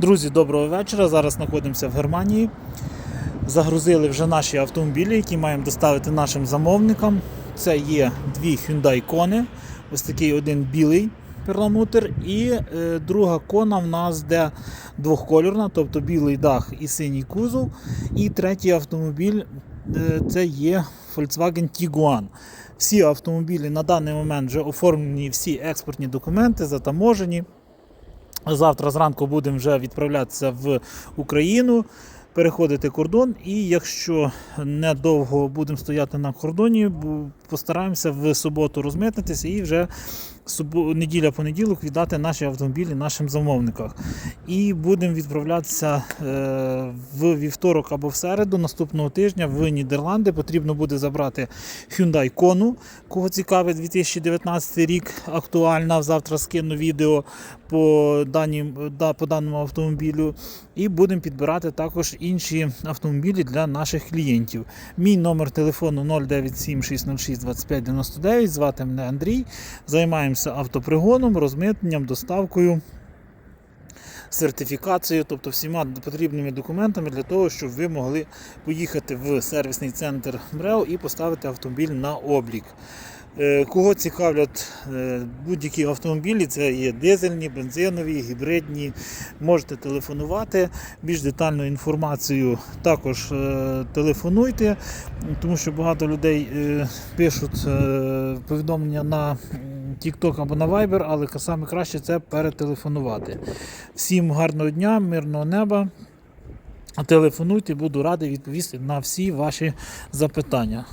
Друзі, доброго вечора. Зараз знаходимося в Германії. Загрузили вже наші автомобілі, які маємо доставити нашим замовникам. Це є дві Hyundai Kona, ось такий один білий перламутр, і е, друга кона в нас де двохкольорна, тобто білий дах і синій кузов. І третій автомобіль е, це є Volkswagen Tiguan. Всі автомобілі на даний момент вже оформлені всі експортні документи, затаможені. Завтра зранку будемо вже відправлятися в Україну, переходити кордон. І якщо недовго будемо стояти на кордоні, постараємося в суботу розмитнитися і вже субо- неділя-понеділок віддати наші автомобілі нашим замовникам. І будемо відправлятися е, в вівторок або в середу наступного тижня в Нідерланди. Потрібно буде забрати Hyundai Kona, кого цікавить 2019 рік актуальна. Завтра скину відео по, данім, да, по даному автомобілю. І будемо підбирати також інші автомобілі для наших клієнтів. Мій номер телефону 097 606 25 99. Звати мене Андрій. Займаємося автопригоном, розмитненням, доставкою. Сертифікацією, тобто всіма потрібними документами для того, щоб ви могли поїхати в сервісний центр МРЕО і поставити автомобіль на облік. Е, Кого цікавлять е, будь-які автомобілі, це є дизельні, бензинові, гібридні. Можете телефонувати. Більш детальну інформацію також е, телефонуйте, тому що багато людей пишуть повідомлення на TikTok або на Viber, але саме краще це перетелефонувати. Всім гарного дня, мирного неба. Телефонуйте, буду радий відповісти на всі ваші запитання.